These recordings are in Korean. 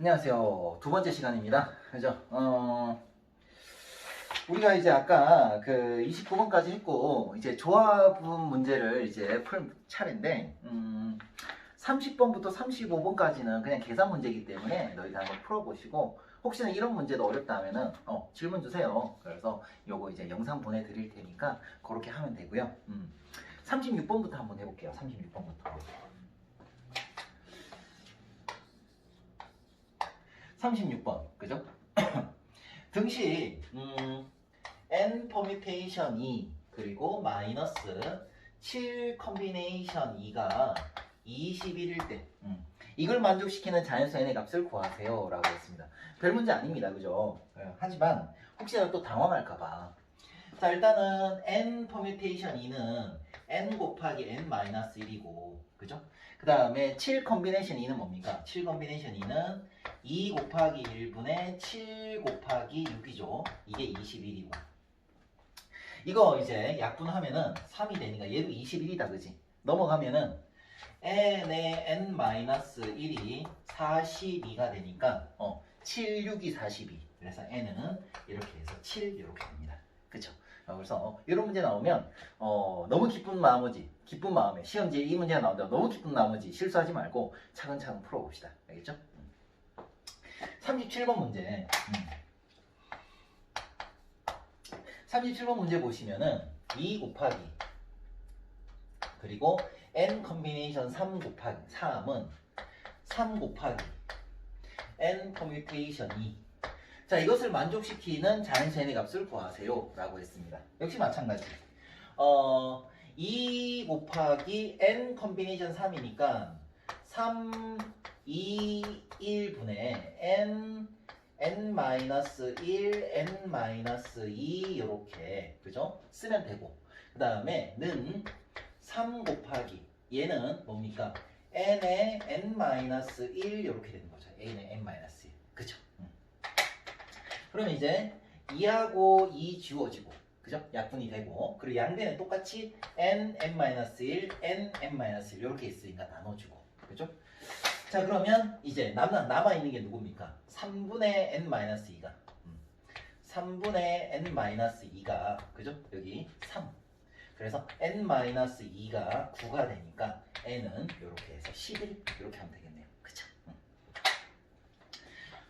안녕하세요. 두 번째 시간입니다. 그죠? 어, 우리가 이제 아까 그 29번까지 했고, 이제 조합분 문제를 이제 풀 차례인데, 음, 30번부터 35번까지는 그냥 계산 문제이기 때문에 너희들 한번 풀어보시고, 혹시나 이런 문제도 어렵다 하면은, 어, 질문 주세요. 그래서 요거 이제 영상 보내드릴 테니까, 그렇게 하면 되고요. 음, 36번부터 한번 해볼게요. 36번부터. 36번, 그죠? 등식, 음, n 퍼뮤테이션 2, 그리고 마이너스 7 컨비네이션 2가 21일 때, 음, 이걸 만족시키는 자연수 n의 값을 구하세요. 라고 했습니다. 별 문제 아닙니다. 그죠? 예, 하지만, 혹시나 또 당황할까봐. 자, 일단은 n 퍼뮤테이션 2는 n 곱하기 n 마이너스 1이고, 그죠? 그 다음에 7 컨비네이션 2는 뭡니까? 7 컨비네이션 2는 2 곱하기 1분의 7 곱하기 6이죠. 이게 21이고. 이거 이제 약분하면은 3이 되니까 얘도 21이다. 그지? 넘어가면은 n의 n-1이 42가 되니까 어, 7, 6이 42. 그래서 n은 이렇게 해서 7 이렇게 됩니다. 그쵸? 어, 그래서 이런 문제 나오면 어, 너무 기쁜 마음이지 기쁜 마음에 시험지에 이 문제가 나온다 너무 기쁜 마음이지 실수하지 말고 차근차근 풀어봅시다. 알겠죠? 37번 문제. 음. 37번 문제 보시면은 2 곱하기 그리고 n 컨비네이션 3 곱하기 3은 3 곱하기 n 커뮤테이션 2. 자, 이것을 만족시키는 자연수의 값을 구하세요. 라고 했습니다. 역시 마찬가지. 어, 2 곱하기 n 컨비네이션 3이니까 3, 2, 1분의 n, n-1, n-2 이렇게 그죠? 쓰면 되고 그 다음에 는 3 곱하기 얘는 뭡니까? n의 n-1 이렇게 되는 거죠. n의 n-1 그죠? 음. 그럼 이제 2하고 2 지워지고 그죠? 약분이 되고 그리고 양변은 똑같이 n, n-1, n, n-1 이렇게 있으니까 나눠주고 그죠? 자 그러면 이제 남아, 남아있는 게 누굽니까? 3분의 n-2가 음. 3분의 n-2가 그죠? 여기 3 그래서 n-2가 9가 되니까 n은 이렇게 해서 11 이렇게 하면 되겠네요 그쵸? 음.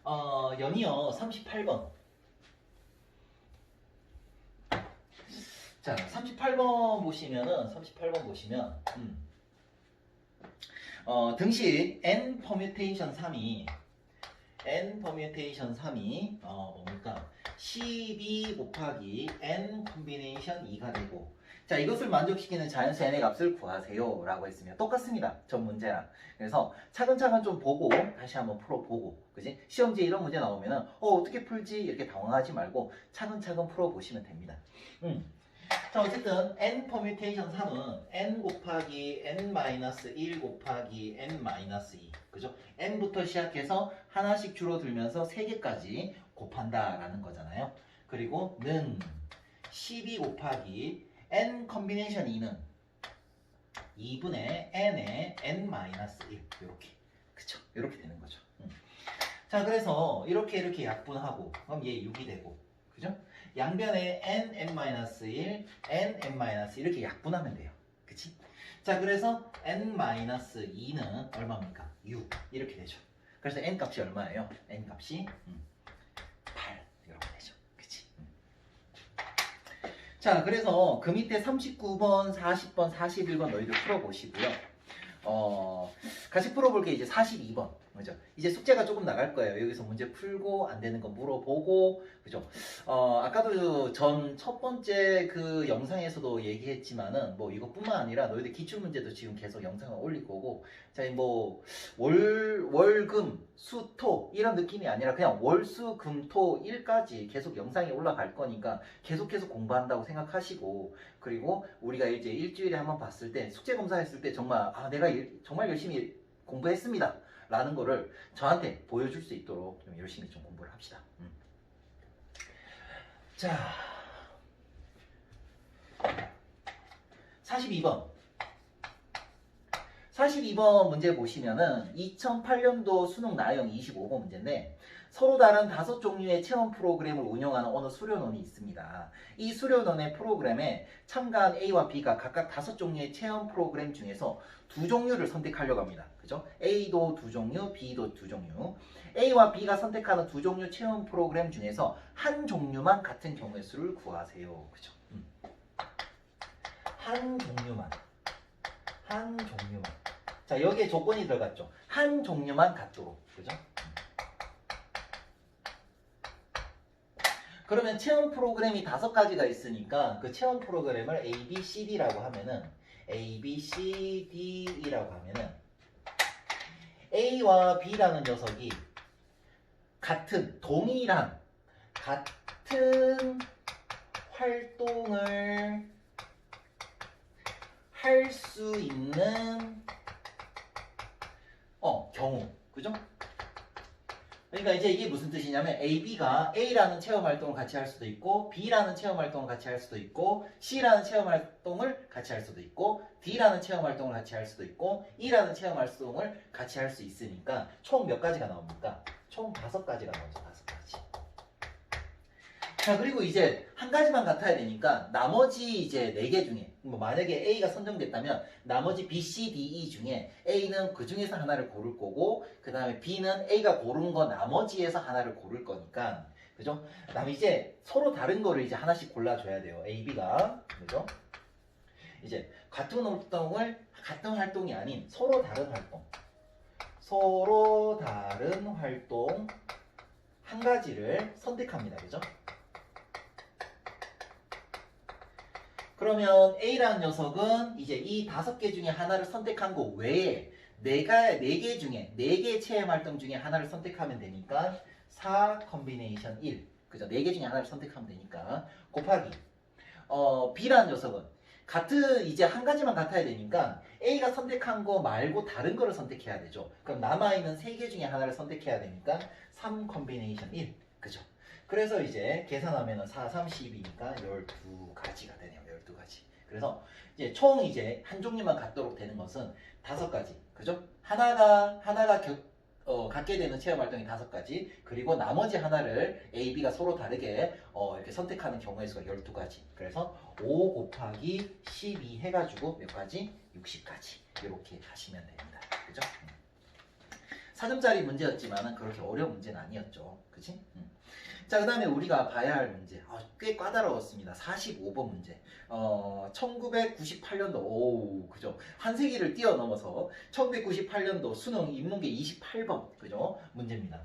어, 연이어 38번 자 38번 보시면은 38번 보시면 음. 어, 등식 n 퍼뮤테이션 3이 n 퍼뮤테이션 3이 어, 뭡니까? 12 곱하기 n 컨비네이션 2가 되고. 자 이것을 만족시키는 자연수 n의 값을 구하세요. 라고 했으면 똑같습니다. 전 문제랑. 그래서 차근차근 좀 보고 다시 한번 풀어보고. 그지? 시험지에 이런 문제 나오면은 어 어떻게 풀지? 이렇게 당황하지 말고 차근차근 풀어보시면 됩니다. 음. 자 어쨌든 n 퍼뮤테이션 3은 n 곱하기 n-1 곱하기 n-2 그죠? n부터 시작해서 하나씩 줄어들면서 3개까지 곱한다라는 거잖아요 그리고 는 12 곱하기 n 컨비네이션 2는 2분의 n의 n-1 이렇게 그쵸? 이렇게 되는 거죠 음. 자 그래서 이렇게 이렇게 약분하고 그럼 얘 6이 되고 그죠? 양변에 n, n-1, n, n-1 이렇게 약분하면 돼요. 그치? 자, 그래서 n-2는 얼마입니까? 6 이렇게 되죠. 그래서 n 값이 얼마예요? n 값이 음, 8 이렇게 되죠. 그치? 음. 자, 그래서 그 밑에 39번, 40번, 41번 너희들 풀어보시고요. 어, 같이 풀어볼 게 이제 42번. 그죠? 이제 숙제가 조금 나갈 거예요. 여기서 문제 풀고 안 되는 거 물어보고, 그죠? 어, 아까도 전 첫 번째 그 영상에서도 얘기했지만은 뭐 이것뿐만 아니라 너희들 기출 문제도 지금 계속 영상을 올릴 거고, 자, 뭐 월, 월금, 수, 토 이런 느낌이 아니라 그냥 월, 수, 금, 토, 일까지 계속 영상이 올라갈 거니까 계속 계속 공부한다고 생각하시고, 그리고 우리가 이제 일주일에 한 번 봤을 때 숙제 검사했을 때 정말 아 내가 일- 정말 열심히 공부했습니다. 라는 거를 저한테 보여줄 수 있도록 좀 열심히 좀 공부를 합시다. 음. 자, 42번. 42번 문제 보시면은 2008년도 수능 나형 25번 문제인데 서로 다른 다섯 종류의 체험 프로그램을 운영하는 어느 수료원이 있습니다. 이 수료원의 프로그램에 참가한 A와 B가 각각 다섯 종류의 체험 프로그램 중에서 두 종류를 선택하려고 합니다. 그죠? A도 두 종류, B도 두 종류. A와 B가 선택하는 두 종류 체험 프로그램 중에서 한 종류만 같은 경우의 수를 구하세요. 그죠? 음. 한 종류만. 한 종류만. 자, 여기에 조건이 들어갔죠. 한 종류만 같도록. 그죠? 그러면 체험 프로그램이 다섯 가지가 있으니까 그 체험 프로그램을 A, B, C, D라고 하면은 A, B, C, D이라고 하면은 A와 B라는 녀석이 같은 동일한 같은 활동을 할 수 있는 어 경우 그죠? 그러니까 이제 이게 무슨 뜻이냐면 A, B가 A라는 체험 활동을 같이 할 수도 있고 B라는 체험 활동을 같이 할 수도 있고 C라는 체험 활동을 같이 할 수도 있고 D라는 체험 활동을 같이 할 수도 있고 E라는 체험 활동을 같이 할 수 있으니까 총 몇 가지가 나옵니까? 총 다섯 가지가 나오죠. 다섯 가지. 자 그리고 이제 한 가지만 같아야 되니까 나머지 이제 네 개 중에 뭐 만약에 A가 선정됐다면 나머지 B, C, D, E 중에 A는 그 중에서 하나를 고를 거고 그 다음에 B는 A가 고른 거 나머지에서 하나를 고를 거니까 그죠? 그다음에 이제 서로 다른 거를 이제 하나씩 골라줘야 돼요. A, B가 그죠? 이제 같은 활동을 같은 활동이 아닌 서로 다른 활동 서로 다른 활동 한 가지를 선택합니다. 그죠? 그러면 A라는 녀석은 이제 이 다섯 개 중에 하나를 선택한 거 외에 네가 네 개 중에 네 개 체험 활동 중에 하나를 선택하면 되니까 4 컨비네이션 1 그죠? 네 개 중에 하나를 선택하면 되니까 곱하기 어 B라는 녀석은 같은 이제 한 가지만 같아야 되니까 A가 선택한 거 말고 다른 거를 선택해야 되죠. 그럼 남아 있는 세 개 중에 하나를 선택해야 되니까 3 컨비네이션 1 그죠? 그래서 이제 계산하면 은 4, 3, 12니까 12가지가 되네요. 12가지. 그래서 이제 총 이제 한 종류만 갖도록 되는 것은 다섯 가지. 그죠? 하나가, 하나가 겨, 어, 갖게 되는 체험 활동이 다섯 가지. 그리고 나머지 하나를 A, B가 서로 다르게 어, 이렇게 선택하는 경우의 수가 12가지. 그래서 5 곱하기 12 해가지고 몇 가지? 60가지. 이렇게 하시면 됩니다. 그죠? 음. 4점짜리 문제였지만은 그렇게 어려운 문제는 아니었죠. 그치? 음. 자, 그 다음에 우리가 봐야 할 문제. 아, 꽤 까다로웠습니다. 45번 문제. 어, 1998년도, 오, 그죠. 한 세기를 뛰어넘어서 1998년도 수능 인문계 28번, 그죠. 문제입니다.